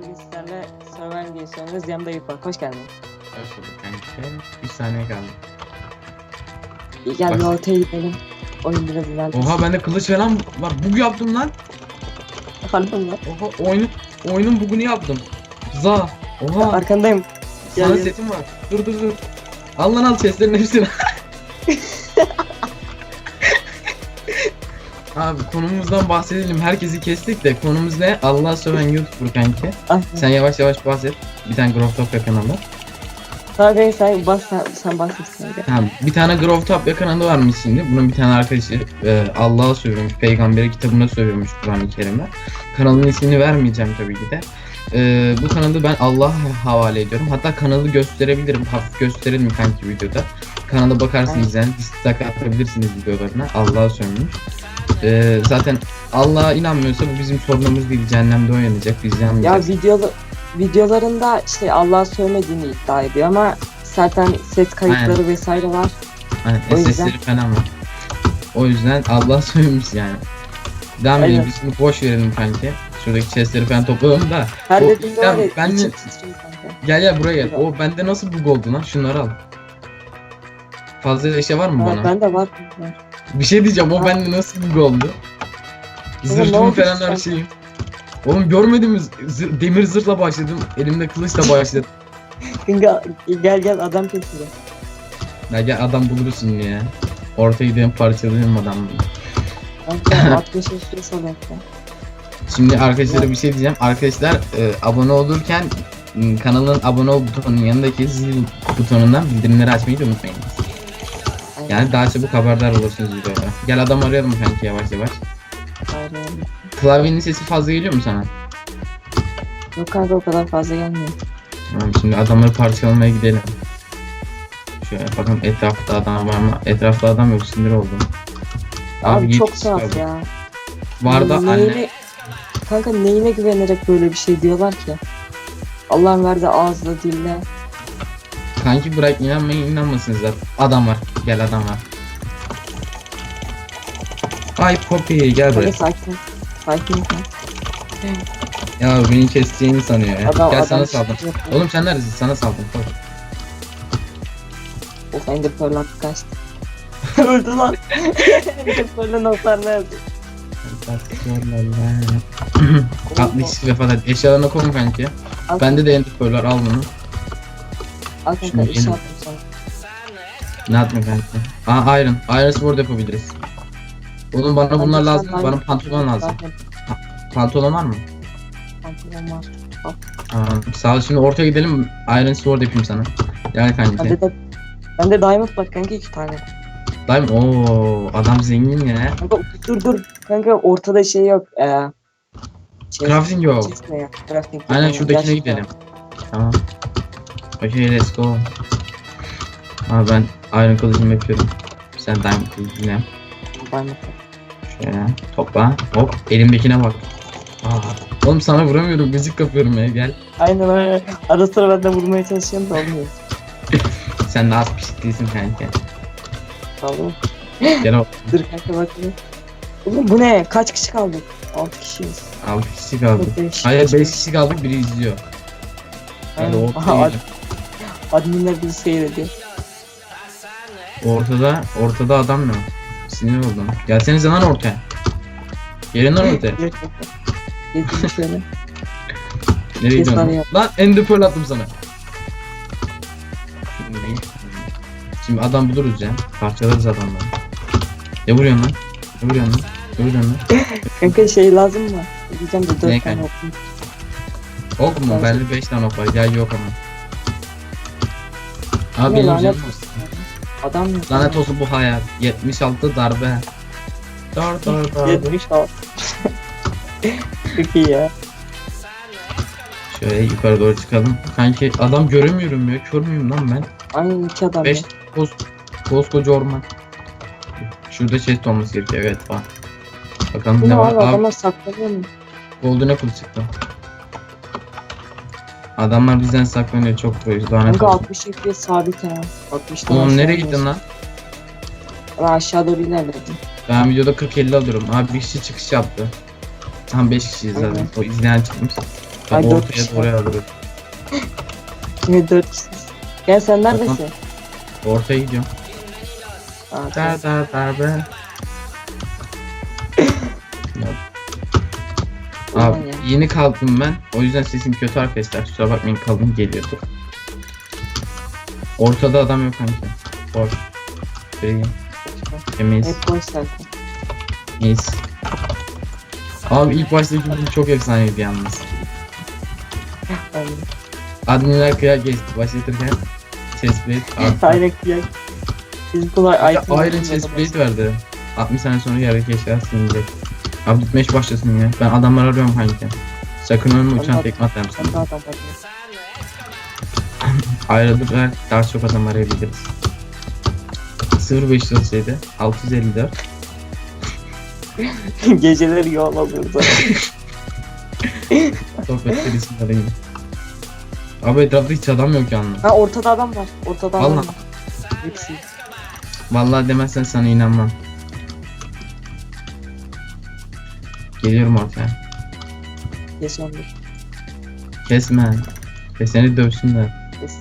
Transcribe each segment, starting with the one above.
sizlerle Survival Games oynuyoruz. Yanımda Eyüp var. Hoş geldin. Hoş bulduk kanka. Bir saniye kaldı. İyi gel bir Bak. ortaya gidelim. Oyun biraz ilerlesin. Oha bende kılıç falan var. Bug yaptım lan. Pardon lan. Oha oyunun oyunun bugunu yaptım. Za. Oha. Arkandayım. Gel, Sana gel. setim var. Dur dur dur. Al lan al chestlerin hepsini. Abi konumuzdan bahsedelim. Herkesi kestik de konumuz ne? Allah söven YouTuber kanki. Sen yavaş yavaş bahset. Bir tane Grove Top yakınında. Tamam ben sen bas sen, sen bahsetsin. Bir tane Grove Top yakınında varmış şimdi. Bunun bir tane arkadaşı e, Allah'a sövüyormuş. Peygamberi kitabına sövüyormuş Kur'an-ı Kerim'e. Kanalın ismini vermeyeceğim tabii ki de. E, bu kanalı ben Allah'a havale ediyorum. Hatta kanalı gösterebilirim. Hafif gösterelim kanki videoda. Kanala bakarsınız yani. Dislike atabilirsiniz videolarına. Allah'a sövmüş. E, zaten Allah'a inanmıyorsa bu bizim sorunumuz değil. Cehennemde oynayacak. Biz Ya yanmayacağız. videoda, videolarında işte Allah'a sövmediğini iddia ediyor ama zaten ses kayıtları Aynen. vesaire var. O yüzden- SS'leri falan var. O yüzden Allah sövmüş yani. Devam edelim Aynen. biz şimdi boş verelim kanki. Şuradaki chestleri falan toplayalım da. Her O- dediğinde var ya ben içim titriyor kanka. Gel gel buraya gel. O bende nasıl bug oldu lan? Şunları al. Fazla eşya var mı Ha, bana? ben de var. var. Bir şey diyeceğim o bende nasıl bug oldu? ne Zırhım oldu falan her sen? şeyim. Oğlum görmedin mi? Zır- demir zırhla başladım. Elimde kılıçla başladım. Kanka gel gel adam kesiyor. ya gel adam şimdi ya. Ortaya gidelim parçalayalım adamı. Kanka 60 FPS oluyor. ya. Şimdi arkadaşlara bir şey diyeceğim. Arkadaşlar e, abone olurken kanalın abone ol butonunun yanındaki zil butonundan bildirimleri açmayı da unutmayın. Yani daha çabuk haberdar olursunuz videolara. Gel adam arayalım kanki yavaş yavaş. Aynen. Klavyenin sesi fazla geliyor mu sana? Yok kanka o kadar fazla gelmiyor. Tamam şimdi adamları parçalamaya gidelim. Şöyle bakalım etrafta adam var mı? Etrafta adam yok sinir oldum. Abi, yedi çok tuhaf ya. Var da Neyine- anne. Kanka neyine güvenerek böyle bir şey diyorlar ki? Allah'ın verdiği ağızla dille. Kanki bırak inanmayın inanmasınız zaten. Adam var. Gel adam var. Ay Poppy gel buraya. sakin. Sakin. ol. Ya beni keseceğini sanıyor ya. Adam, Gel adam sana saldım. şey yapıyor. Oğlum sen neredesin? Sana saldım. Koy. Of Ender Pearl attı kaçtı. Öldü lan. Ender Pearl'ın hasar nerede? 60 vefat et. Eşyalarına koyun kanki. Al, Bende de ender var al bunu. al kanka Şimdi iş yeni-. Ne yapma kanki? Aa iron. Iron sword yapabiliriz. Oğlum bana bunlar Kanka, lazım. sen Bana pantolon lazım. Zaten Pantolon var mı? Pantolon var. Aa, sağ ol. Şimdi ortaya gidelim. Iron sword yapayım sana. Gel kanki. Bende de Bende diamond var kanka iki tane. Daim. Oo adam zengin ya. Kanka dur dur. Kanka ortada şey yok. Ee, şey, Crafting yok. chest ne ya? Crafting Aynen yok. şuradakine Gerçekten. gidelim. Tamam. Okay let's go. Abi ben iron kılıcımı yapıyorum. Sen diamond kılıcını yap. Diamond. Şöyle topla. Hop elimdekine bak. Aa, oğlum sana vuramıyorum gıcık kapıyorum ya gel. Aynen aynen. Ara sıra ben de vurmaya çalışıyorum da olmuyor. Sen de az pişik değilsin kanka. Tamam. Gel o. Dur kanka bakayım. Oğlum bu ne? Kaç kişi kaldık? 6 kişiyiz. 6 kişi kaldı. Yok, beş. Hayır 5 kişi kaldık biri izliyor. Hadi gidelim. adminler bizi seyrediyor. Ortada, ortada adam ne? Sinir oldum. Gelsenize lan ortaya. Gelin lan ortaya. Şöyle. Nereye Kes lan gidiyorsun? Lan ender pearl attım sana. Şimdi, adam buluruz ya. Parçalarız adamları. Ne vuruyorsun lan? Ne vuruyorsun lan? Ne vuruyorsun lan? Kanka şey lazım mı? Diyeceğim de 4 Ne tane kanka? okuyayım. Ok mu? Bende 5 tane ok var. Gel yok ama. Abi Ne benim lanet canım. olsun. Adam? Lanet olsun bu hayat. 76 darbe. Dar dar. 70 al. Çok iyi ya. Şöyle yukarı doğru çıkalım. Kanki adam göremiyorum ya. Kör müyüm lan ben? Aynen iki adam 5 ya. koz, koskoca orman. Şurada chest olması gerekiyor. Evet var. Bakalım Bu ne ne var. adamlar saklanıyor mu? golden apple çıktı. Adamlar bizden saklanıyor çok böyle lanet Kanka olsun. 60 FPS sabit ya. 60 Oğlum nereye gittin lan? Ben aşağı doğru ilerledim. Ben videoda 40-50 alıyorum. Abi bir kişi çıkış yaptı. Tam 5 kişiyiz zaten. Aynen. O izleyen çıkmış. Ben Ay, dört ortaya kişi doğru alırım. Şimdi dört kişiyiz. Gel sen neredesin? Ortaya gidiyorum. Aa, tamam. Dar darbe. Abi. Yeni kalktım ben. O yüzden sesim kötü arkadaşlar. Kusura bakmayın kalın geliyordu. Ortada adam yok kanka. Boş. Free. Yemeyiz. Hep boş zaten. Yes. Abi ilk baştaki bu çok efsaneydi yalnız. Adminler kıyak geçti başlatırken. Chestplate artı. Aynen kıyak. Biz kolay de Iron chestplate verdi. 60 sene sonra yerdeki eşyalar silinecek. Abi gitmeye başlasın ya. Ben adamlar arıyorum kanka. Sakın ölme uçan tekme atarım sana. de adam bakıyorsun. Ayrıldık ve daha çok adam arayabiliriz. 0537 654 Geceleri yoğun alıyoruz. sohbetler isimleri gibi. Abi etrafta hiç adam yok yalnız. ha ortada adam var. Ortada adam Vallahi. var. Hepsi. Vallahi demezsen sana inanmam. Geliyorum ortaya. Yaşandır. Kesme. Keseni dövsünler. Kes.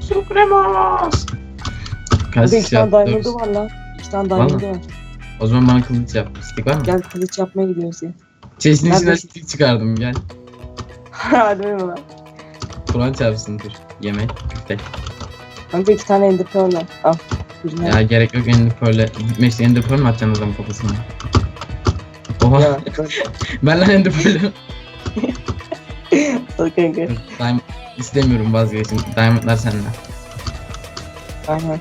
Supremos. Kaç Burada iki tane yaptı? diamond'ı var lan. İki tane diamond'ı var. O zaman bana kılıç yap. Stick var mı? Gel kılıç yapmaya gidiyoruz ya. Chest'in içinden Neredesin? stick çıkardım gel. Hadi mi lan? Kur'an çarpsın dur. Yemek. Tek. Kanka iki tane ender pearl var. Al. Birine. Ya gerek yok Ender Pearl'e. Gitmek Ender Pearl mi atacaksın adamın kafasına? Oha. Ya. ben lan Ender Pearl'ü. Al kanka. Diamond istemiyorum vazgeçin. Diamondlar sende. Aynen.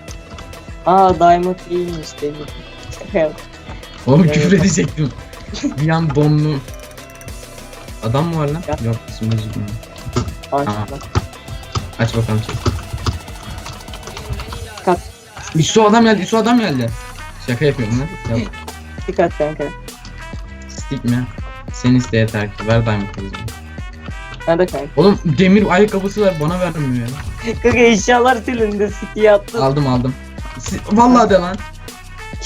Aa diamond iyiymiş demir. Şaka yap. Oğlum küfür edecektim. Bir an donlu. Adam mı var lan? Ya. Yok isim gözükmüyor. Ağaçlar. Aç bakalım çek. Kat. İso adam geldi, İso adam geldi. Şaka yapıyorum lan. Yok. Dikkat kanka. Stick mi? Sen iste yeter ki. Ver diamond kılıcımı. Nerede kanka? Oğlum demir ayakkabısı var bana vermiyor ya. Kanka eşyalar silindi. Siki attı. Aldım aldım. Si- Vallahi de lan.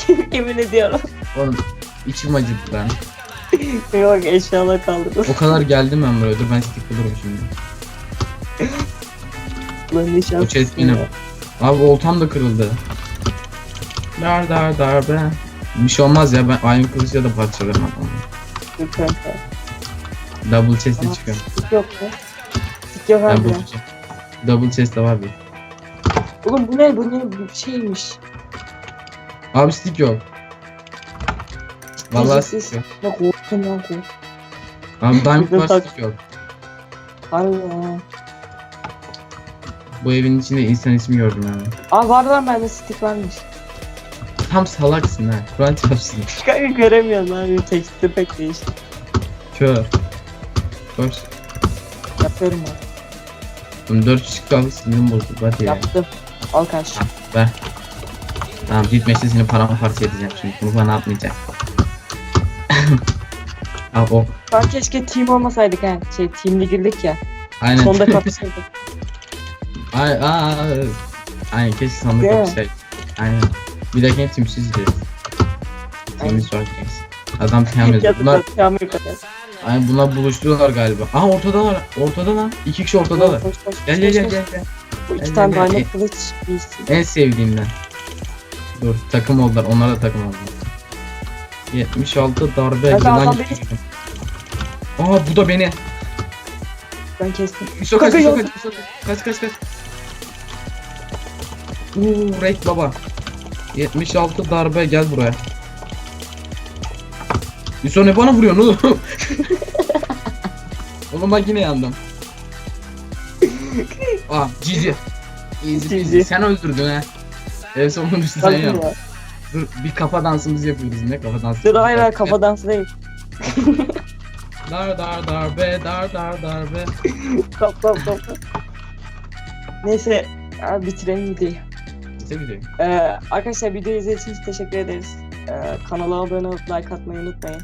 Yemin ediyorum. Oğlum içim acıdı lan. Yok eşyalar kaldırdı. O kadar geldim ben buraya. Dur ben stick bulurum şimdi. Lan ne şanslısın chest benim. ya. Abi oltam da kırıldı. Dar dar dar be. Bir şey olmaz ya ben aynı kılıçla da parçalarım kanka. Double chest'e çıkıyorum. Sik yok mu? Sik yok abi Double ya. chest. Double chest de var bir. Oğlum bu ne? Bu ne? Bu şeymiş. Abi stick yok. Vallahi stick yok. Bak korktum lan korktum. Abi diamond var stick yok. Ya. Bu evin içinde insan ismi gördüm yani. Aa var lan bende stick varmış. Tam salaksın ha. Kur'an çarpsın. Kanka göremiyorum abi. Teksti pek değişti. Kör. Koş. Yapıyorum ben. Bunun 4 kişi kaldı sinirim bozuldu. Hadi ya. Yaptım. Al kaç. Ver. Tamam gitmekte seni paramparça edeceğim şimdi. Bunu bana atmayacak. Al o. Lan keşke team olmasaydık ha. Şey teamli girdik ya. Aynen. Sonda kapışırdık. Ay, aa, aynen keşke sandık Değil mi? yapışsaydı. Aynen. Bir dahakine timsiz gideriz. Temiz var games. Adam temiz. Bunlar, aynen bunlar buluşturuyorlar galiba. Aha ortadalar. Ortada lan. İki kişi ortadalar. Koş, koş, Gel gel gel gel. gel. Bu iki tane diamond kılıç. En sevdiğimden. Dur takım oldular. Onlar da takım oldu. 76 darbe. Yılan gibi. Aa bu da beni. Ben kestim. Yusuf kaç, yok. kaç, kaç, kaç, kaç. Uuu Rek baba. 76 darbe gel buraya. Yusuf ne bana vuruyorsun oğlum? oğlum bak yine yandım. Aa Cici. Easy peasy. Sen öldürdün ha. Ev sonunu sen Bakın yap. ya. Dur bir kafa dansımızı yapıyoruz ne kafa dansı. Dur hayır hayır kafa dansı değil. Dar dar darbe dar dar darbe. Kap kap. kap. Neyse abi bitirelim videoyu. Biliyorum. Ee, arkadaşlar videoyu izlediğiniz için teşekkür ederiz. Ee, kanala abone olup like atmayı unutmayın.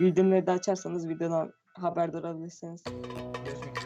Bildirimleri de açarsanız videodan haberdar olabilirsiniz. Görüşmek üzere.